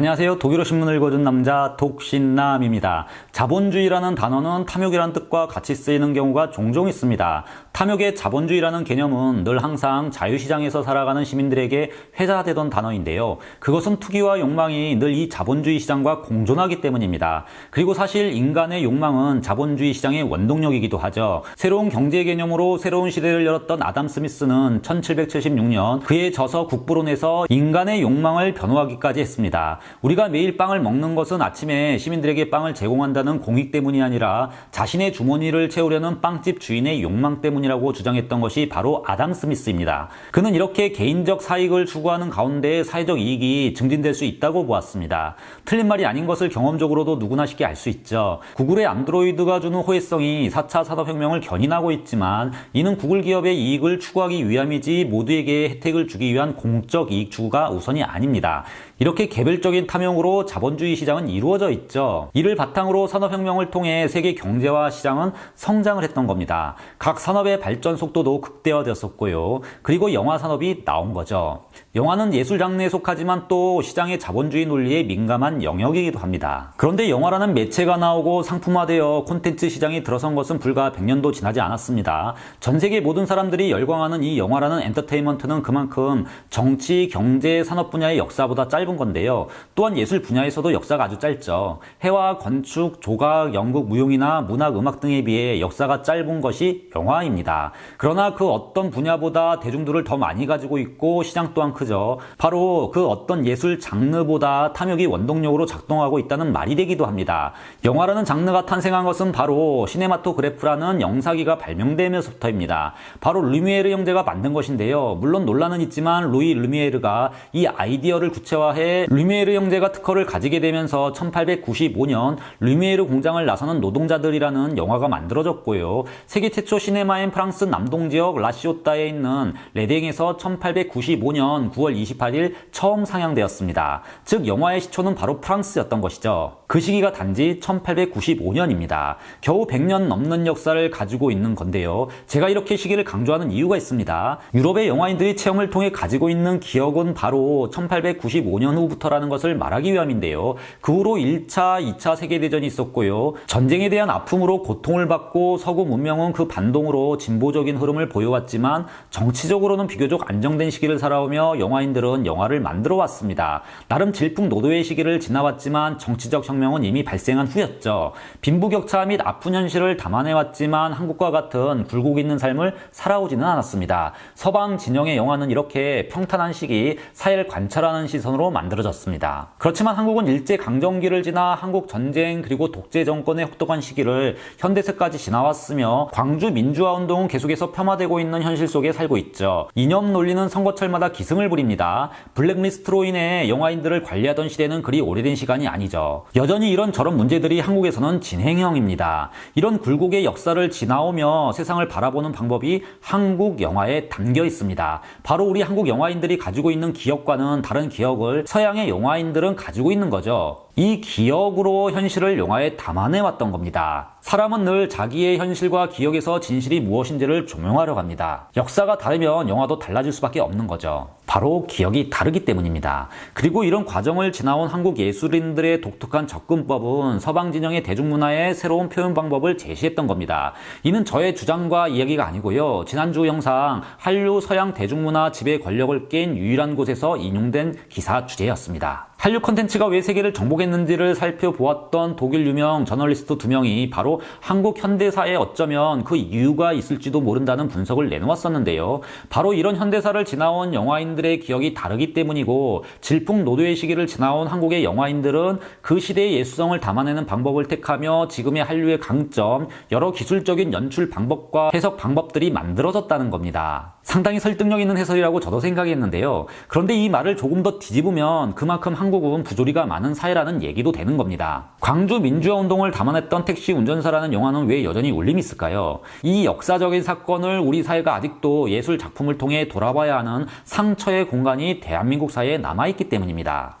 안녕하세요. 독일어 신문을 읽어준 남자 독신남입니다. 자본주의라는 단어는 탐욕이라는 뜻과 같이 쓰이는 경우가 종종 있습니다. 탐욕의 자본주의라는 개념은 늘 항상 자유시장에서 살아가는 시민들에게 회자되던 단어인데요. 그것은 투기와 욕망이 늘 이 자본주의 시장과 공존하기 때문입니다. 그리고 사실 인간의 욕망은 자본주의 시장의 원동력이기도 하죠. 새로운 경제 개념으로 새로운 시대를 열었던 아담 스미스는 1776년 그의 저서 국부론에서 인간의 욕망을 변호하기까지 했습니다. 우리가 매일 빵을 먹는 것은 아침에 시민들에게 빵을 제공한다는 공익 때문이 아니라 자신의 주머니를 채우려는 빵집 주인의 욕망 때문이라고 주장했던 것이 바로 아담 스미스입니다. 그는 이렇게 개인적 사익을 추구하는 가운데 사회적 이익이 증진될 수 있다고 보았습니다. 틀린 말이 아닌 것을 경험적으로도 누구나 쉽게 알 수 있죠. 구글의 안드로이드가 주는 호혜성이 4차 산업혁명을 견인하고 있지만 이는 구글 기업의 이익을 추구하기 위함이지 모두에게 혜택을 주기 위한 공적 이익 추구가 우선이 아닙니다. 이렇게 개별적 인 탐욕으로 자본주의 시장은 이루어져 있죠. 이를 바탕으로 산업혁명을 통해 세계 경제와 시장은 성장을 했던 겁니다. 각 산업의 발전 속도도 극대화되었었고요. 그리고 영화 산업이 나온 거죠. 영화는 예술 장르에 속하지만 또 시장의 자본주의 논리에 민감한 영역이기도 합니다. 그런데 영화라는 매체가 나오고 상품화되어 콘텐츠 시장이 들어선 것은 불과 100년도 지나지 않았습니다. 전 세계 모든 사람들이 열광하는 이 영화라는 엔터테인먼트는 그만큼 정치, 경제, 산업 분야의 역사보다 짧은 건데요. 또한 예술 분야에서도 역사가 아주 짧죠. 해와 건축, 조각, 연극, 무용이나 문학, 음악 등에 비해 역사가 짧은 것이 영화입니다. 그러나 그 어떤 분야보다 대중들을 더 많이 가지고 있고 시장 또한 크죠. 바로 그 어떤 예술 장르보다 탐욕이 원동력으로 작동하고 있다는 말이 되기도 합니다. 영화라는 장르가 탄생한 것은 바로 시네마토그래프라는 영사기가 발명되면서부터입니다. 바로 르미에르 형제가 만든 것인데요. 물론 논란은 있지만 루이 르미에르가 이 아이디어를 구체화해 르미에르 형제가 특허를 가지게 되면서 1895년 르미에르 공장을 나서는 노동자들이라는 영화가 만들어졌고요. 세계 최초 시네마인 프랑스 남동 지역 라시오타에 있는 레댕에서 1895년 9월 28일 처음 상영되었습니다. 즉 영화의 시초는 바로 프랑스였던 것이죠. 그 시기가 단지 1895년입니다. 겨우 100년 넘는 역사를 가지고 있는 건데요. 제가 이렇게 시기를 강조하는 이유가 있습니다. 유럽의 영화인들이 체험을 통해 가지고 있는 기억은 바로 1895년 후부터라는 것을 말하기 위함인데요. 그 후로 1차, 2차 세계대전이 있었고요. 전쟁에 대한 아픔으로 고통을 받고 서구 문명은 그 반동으로 진보적인 흐름을 보여왔지만 정치적으로는 비교적 안정된 시기를 살아오며 영화인들은 영화를 만들어 왔습니다. 나름 질풍노도의 시기를 지나왔지만 정치적 혁명은 이미 발생한 후였죠. 빈부격차 및 아픈 현실을 담아내왔지만 한국과 같은 굴곡 있는 삶을 살아오지는 않았습니다. 서방 진영의 영화는 이렇게 평탄한 시기, 사회를 관찰하는 시선으로 만들어졌습니다. 그렇지만 한국은 일제 강점기를 지나 한국 전쟁 그리고 독재 정권의 혹독한 시기를 현대세까지 지나왔으며 광주 민주화 운동은 계속해서 폄하되고 있는 현실 속에 살고 있죠. 이념 논리는 선거철마다 기승을 부립니다. 블랙리스트로 인해 영화인들을 관리하던 시대는 그리 오래된 시간이 아니죠. 여전히 이런 저런 문제들이 한국에서는 진행형입니다. 이런 굴곡의 역사를 지나오며 세상을 바라보는 방법이 한국 영화에 담겨 있습니다. 바로 우리 한국 영화인들이 가지고 있는 기억과는 다른 기억을 서양의 영화인 들은 가지고 있는 거죠. 이 기억으로 현실을 영화에 담아내 왔던 겁니다. 사람은 늘 자기의 현실과 기억에서 진실이 무엇인지를 조명하려 합니다. 역사가 다르면 영화도 달라질 수밖에 없는 거죠. 바로 기억이 다르기 때문입니다. 그리고 이런 과정을 지나온 한국 예술인들의 독특한 접근법은 서방 진영의 대중문화의 새로운 표현 방법을 제시했던 겁니다. 이는 저의 주장과 이야기가 아니고요. 지난주 영상 한류 서양 대중문화 지배 권력을 깬 유일한 곳에서 인용된 기사 주제였습니다. 한류 컨텐츠가 왜 세계를 정복했는지를 살펴보았던 독일 유명 저널리스트 두 명이 바로 한국 현대사에 어쩌면 그 이유가 있을지도 모른다는 분석을 내놓았었는데요. 바로 이런 현대사를 지나온 영화인들의 기억이 다르기 때문이고 질풍노도의 시기를 지나온 한국의 영화인들은 그 시대의 예수성을 담아내는 방법을 택하며 지금의 한류의 강점, 여러 기술적인 연출 방법과 해석 방법들이 만들어졌다는 겁니다. 상당히 설득력 있는 해설이라고 저도 생각했는데요. 그런데 이 말을 조금 더 뒤집으면 그만큼 한국은 부조리가 많은 사회라는 얘기도 되는 겁니다. 광주 민주화 운동을 담아냈던 택시 운전사라는 영화는 왜 여전히 울림이 있을까요? 이 역사적인 사건을 우리 사회가 아직도 예술 작품을 통해 돌아봐야 하는 상처의 공간이 대한민국 사회에 남아있기 때문입니다.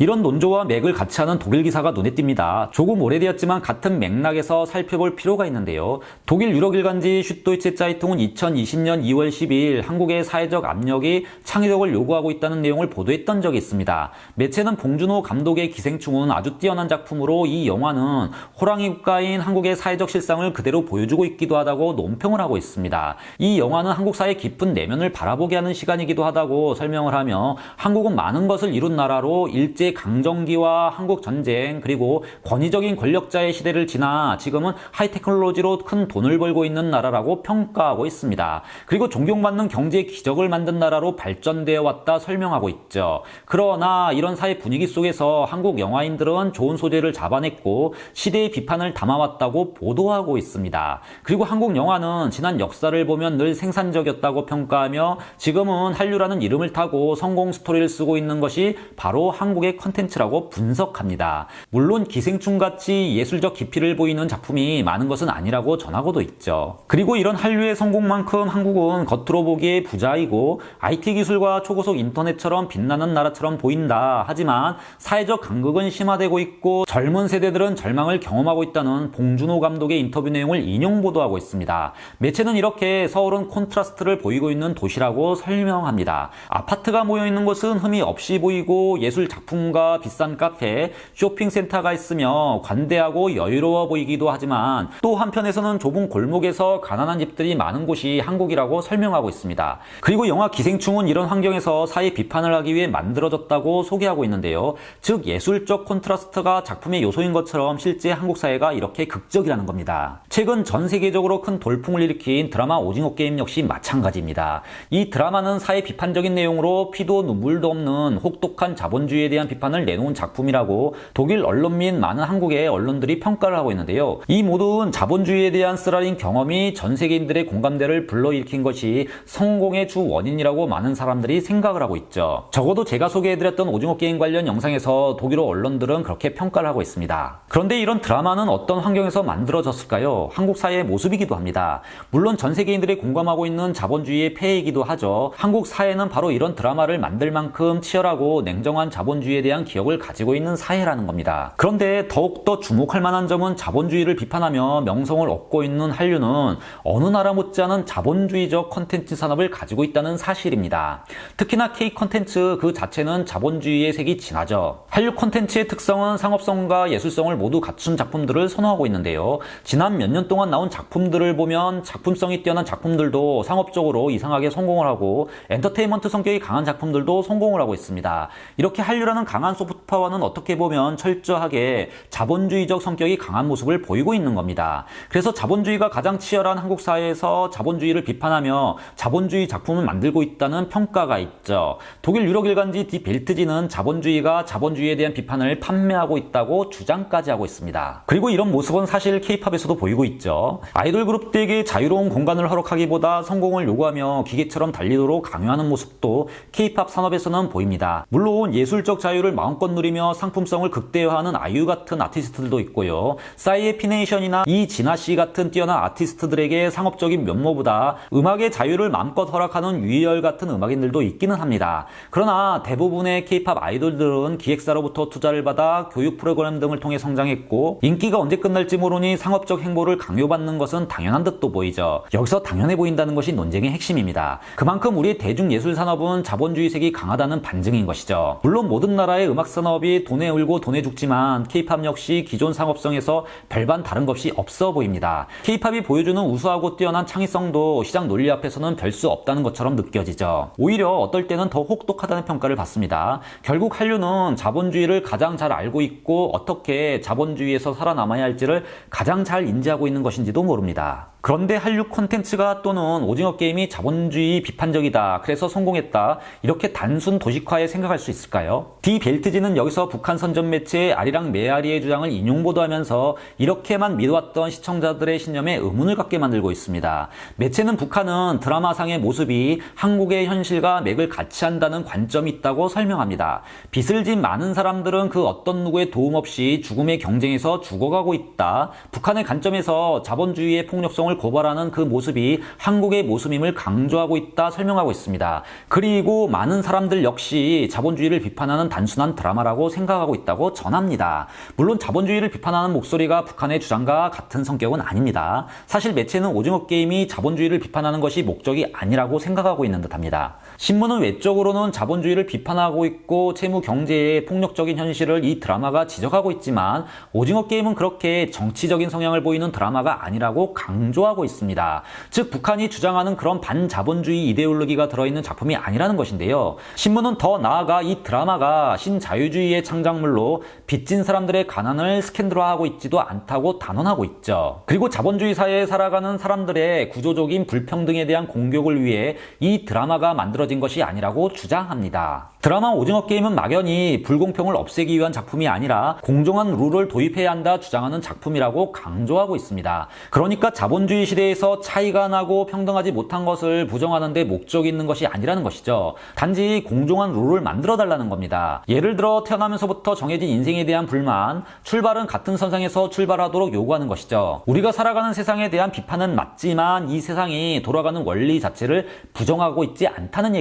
이런 논조와 맥을 같이 하는 독일 기사가 눈에 띕니다. 조금 오래되었지만 같은 맥락에서 살펴볼 필요가 있는데요. 독일 유럽 일간지 슈도이체 짜이통은 2020년 2월 12일 한국의 사회적 압력이 창의력을 요구하고 있다는 내용을 보도했던 적이 있습니다. 매체는 봉준호 감독의 기생충은 아주 뛰어난 작품으로 이 영화는 호랑이 국가인 한국의 사회적 실상을 그대로 보여주고 있기도 하다고 논평을 하고 있습니다. 이 영화는 한국 사회 깊은 내면을 바라보게 하는 시간이기도 하다고 설명을 하며 한국은 많은 것을 이룬 나라로 일제 강점기와 한국 전쟁 그리고 권위적인 권력자의 시대를 지나 지금은 하이테크놀로지로 큰 돈을 벌고 있는 나라라고 평가하고 있습니다. 그리고 존경받는 경제 기적을 만든 나라로 발전되어 왔다 설명하고 있죠. 그러나 이런 사회 분위기 속에서 한국 영화인들은 좋은 소재를 잡아냈고 시대의 비판을 담아왔다고 보도하고 있습니다. 그리고 한국 영화는 지난 역사를 보면 늘 생산적이었다고 평가하며 지금은 한류라는 이름을 타고 성공 스토리를 쓰고 있는 것이 바로 한국의 컨텐츠라고 분석합니다. 물론 기생충같이 예술적 깊이를 보이는 작품이 많은 것은 아니라고 전하고도 있죠. 그리고 이런 한류의 성공만큼 한국은 겉으로 보기에 부자이고 IT 기술과 초고속 인터넷처럼 빛나는 나라처럼 보인다. 하지만 사회적 간극은 심화되고 있고 젊은 세대들은 절망을 경험하고 있다는 봉준호 감독의 인터뷰 내용을 인용 보도하고 있습니다. 매체는 이렇게 서울은 콘트라스트를 보이고 있는 도시라고 설명합니다. 아파트가 모여 있는 곳은 흠이 없이 보이고 예술 작품 과 비싼 카페, 쇼핑센터가 있으며 관대하고 여유로워 보이기도 하지만 또 한편에서는 좁은 골목에서 가난한 집들이 많은 곳이 한국이라고 설명하고 있습니다. 그리고 영화 기생충은 이런 환경에서 사회 비판을 하기 위해 만들어졌다고 소개하고 있는데요. 즉 예술적 콘트라스트가 작품의 요소인 것처럼 실제 한국 사회가 이렇게 극적이라는 겁니다. 최근 전 세계적으로 큰 돌풍을 일으킨 드라마 오징어 게임 역시 마찬가지입니다. 이 드라마는 사회 비판적인 내용으로 피도 눈물도 없는 혹독한 자본주의에 대한 비판을 내놓은 작품이라고 독일 언론 및 많은 한국의 언론들이 평가를 하고 있는데요. 이 모든 자본주의에 대한 쓰라린 경험이 전 세계인들의 공감대를 불러일으킨 것이 성공의 주 원인이라고 많은 사람들이 생각을 하고 있죠. 적어도 제가 소개해드렸던 오징어 게임 관련 영상에서 독일어 언론들은 그렇게 평가를 하고 있습니다. 그런데 이런 드라마는 어떤 환경에서 만들어졌을까요? 한국 사회의 모습이기도 합니다. 물론 전 세계인들이 공감하고 있는 자본주의의 폐해이기도 하죠. 한국 사회는 바로 이런 드라마를 만들 만큼 치열하고 냉정한 자본주의에 대한 기억을 가지고 있는 사회라는 겁니다. 그런데 더욱더 주목할 만한 점은 자본주의를 비판하며 명성을 얻고 있는 한류는 어느 나라 못지않은 자본주의적 컨텐츠 산업을 가지고 있다는 사실입니다. 특히나 K 컨텐츠 그 자체는 자본주의의 색이 진하죠. 한류 컨텐츠의 특성은 상업성과 예술성을 모두 갖춘 작품들을 선호하고 있는데요. 지난 몇 년 동안 나온 작품들을 보면 작품성이 뛰어난 작품들도 상업적으로 이상하게 성공을 하고 엔터테인먼트 성격이 강한 작품들도 성공을 하고 있습니다. 이렇게 한류라는 강한 소프트 파워는 어떻게 보면 철저하게 자본주의적 성격이 강한 모습을 보이고 있는 겁니다. 그래서 자본주의가 가장 치열한 한국 사회에서 자본주의를 비판하며 자본주의 작품을 만들고 있다는 평가가 있죠. 독일 유럽 일간지 디 벨트지는 자본주의가 자본주의에 대한 비판을 판매하고 있다고 주장까지 하고 있습니다. 그리고 이런 모습은 사실 케이팝에서도 보이고 있죠. 아이돌 그룹들에게 자유로운 공간을 허락하기보다 성공을 요구하며 기계처럼 달리도록 강요하는 모습도 케이팝 산업에서는 보입니다. 물론 예술적 자유 를 마음껏 누리며 상품성을 극대화하는 아이유 같은 아티스트들도 있고요. 싸이의 피네이션이나 이진아 씨 같은 뛰어난 아티스트들에게 상업적인 면모보다 음악의 자유를 마음껏 허락하는 유희열 같은 음악인들도 있기는 합니다. 그러나 대부분의 케이팝 아이돌들은 기획사로부터 투자를 받아 교육 프로그램 등을 통해 성장했고 인기가 언제 끝날지 모르니 상업적 행보를 강요받는 것은 당연한 듯도 보이죠. 여기서 당연해 보인다는 것이 논쟁의 핵심입니다. 그만큼 우리 대중예술 산업은 자본주의색이 강하다는 반증인 것이죠. 물론 모든 나라 의 음악 산업이 돈에 울고 돈에 죽지만 케이팝 역시 기존 상업성에서 별반 다른 것이 없어 보입니다. 케이팝이 보여주는 우수하고 뛰어난 창의성도 시장 논리 앞에서는 별 수 없다는 것처럼 느껴지죠. 오히려 어떨 때는 더 혹독하다는 평가를 받습니다. 결국 한류는 자본주의를 가장 잘 알고 있고 어떻게 자본주의에서 살아남아야 할지를 가장 잘 인지하고 있는 것인지도 모릅니다. 그런데 한류 콘텐츠가 또는 오징어 게임이 자본주의 비판적이다. 그래서 성공했다. 이렇게 단순 도식화에 생각할 수 있을까요? 디 벨트지는 여기서 북한 선전 매체 아리랑 메아리의 주장을 인용 보도하면서 이렇게만 믿어왔던 시청자들의 신념에 의문을 갖게 만들고 있습니다. 매체는 북한은 드라마상의 모습이 한국의 현실과 맥을 같이 한다는 관점이 있다고 설명합니다. 빚을 진 많은 사람들은 그 어떤 누구의 도움 없이 죽음의 경쟁에서 죽어가고 있다. 북한의 관점에서 자본주의의 폭력성을 공정을 고발하는 그 모습이 한국의 모습임을 강조하고 있다 설명하고 있습니다. 그리고 많은 사람들 역시 자본주의를 비판하는 단순한 드라마라고 생각하고 있다고 전합니다. 물론 자본주의를 비판하는 목소리가 북한의 주장과 같은 성격은 아닙니다. 사실 매체는 오징어 게임이 자본주의를 비판하는 것이 목적이 아니라고 생각하고 있는 듯합니다. 신문은 외적으로는 자본주의를 비판하고 있고 채무 경제의 폭력적인 현실을 이 드라마가 지적하고 있지만 오징어 게임은 그렇게 정치적인 성향을 보이는 드라마가 아니라고 강조하고 있습니다. 즉 북한이 주장하는 그런 반자본주의 이데올로기가 들어있는 작품이 아니라는 것인데요. 신문은 더 나아가 이 드라마가 신자유주의의 창작물로 빚진 사람들의 가난을 스캔들화하고 있지도 않다고 단언하고 있죠. 그리고 자본주의 사회에 살아가는 사람들의 구조적인 불평등에 대한 공격을 위해 이 드라마가 만들어진 것이 아니라고 주장합니다. 드라마 오징어 게임은 막연히 불공평을 없애기 위한 작품이 아니라 공정한 룰을 도입해야 한다 주장하는 작품이라고 강조하고 있습니다. 그러니까 자본주의 시대에서 차이가 나고 평등하지 못한 것을 부정하는데 목적이 있는 것이 아니라는 것이죠. 단지 공정한 룰을 만들어 달라는 겁니다. 예를 들어 태어나면서부터 정해진 인생에 대한 불만, 출발은 같은 선상에서 출발하도록 요구하는 것이죠. 우리가 살아가는 세상에 대한 비판은 맞지만 이 세상이 돌아가는 원리 자체를 부정하고 있지 않다는 얘기입니다.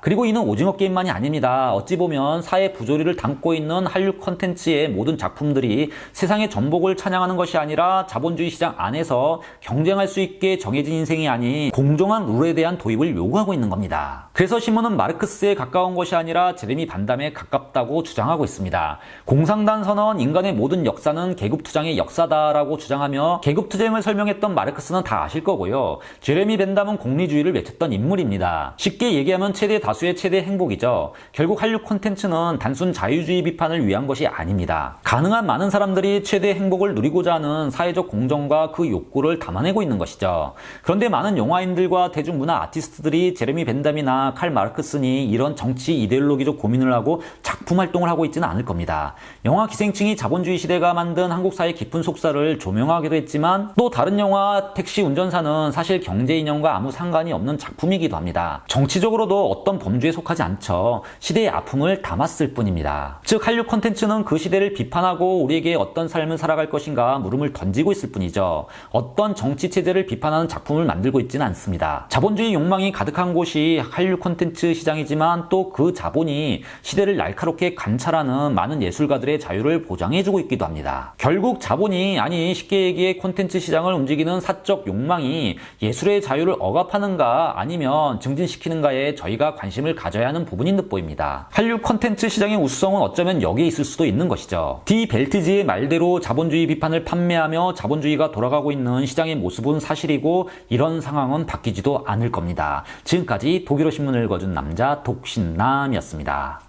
그리고 이는 오징어 게임만이 아닙니다. 어찌 보면 사회 부조리를 담고 있는 한류 컨텐츠의 모든 작품들이 세상의 전복을 찬양하는 것이 아니라 자본주의 시장 안에서 경쟁할 수 있게 정해진 인생이 아닌 공정한 룰에 대한 도입을 요구하고 있는 겁니다. 그래서 신문은 마르크스에 가까운 것이 아니라 제레미 반담에 가깝다고 주장하고 있습니다. 공상단 선언 인간의 모든 역사는 계급 투쟁의 역사다라고 주장하며 계급 투쟁을 설명했던 마르크스는 다 아실 거고요. 제레미 벤담은 공리주의를 외쳤던 인물입니다. 쉽게 얘기하면 최대 다수의 최대 행복이죠. 결국 한류 콘텐츠는 단순 자유주의 비판을 위한 것이 아닙니다. 가능한 많은 사람들이 최대 행복을 누리고자 하는 사회적 공정과 그 욕구를 담아내고 있는 것이죠. 그런데 많은 영화인들과 대중문화 아티스트들이 제레미 벤담이나 칼 마르크스니 이런 정치 이데올로기적 고민을 하고 작품 활동을 하고 있지는 않을 겁니다. 영화 기생충이 자본주의 시대가 만든 한국 사회 깊은 속사를 조명하기도 했지만 또 다른 영화 택시 운전사는 사실 경제 이념과 아무 상관이 없는 작품이기도 합니다. 정치적으로도 어떤 범주에 속하지 않죠. 시대의 아픔을 담았을 뿐입니다. 즉 한류 콘텐츠는 그 시대를 비판하고 우리에게 어떤 삶을 살아갈 것인가 물음을 던지고 있을 뿐이죠. 어떤 정치 체제를 비판하는 작품을 만들고 있지는 않습니다. 자본주의 욕망이 가득한 곳이 한류 콘텐츠 시장이지만 또 그 자본이 시대를 날카롭게 관찰하는 많은 예술가들의 자유를 보장해주고 있기도 합니다. 결국 자본이 아니 쉽게 얘기해 콘텐츠 시장을 움직이는 사적 욕망이 예술의 자유를 억압하는가 아니면 증진시키는가에 저희가 관심을 가져야 하는 부분인 듯 보입니다. 한류 콘텐츠 시장의 우수성은 어쩌면 여기에 있을 수도 있는 것이죠. 디 벨트지의 말대로 자본주의 비판을 판매하며 자본주의가 돌아가고 있는 시장의 모습은 사실이고 이런 상황은 바뀌지도 않을 겁니다. 지금까지 독일어 신문 을 읽어준 남자 독신남이었습니다.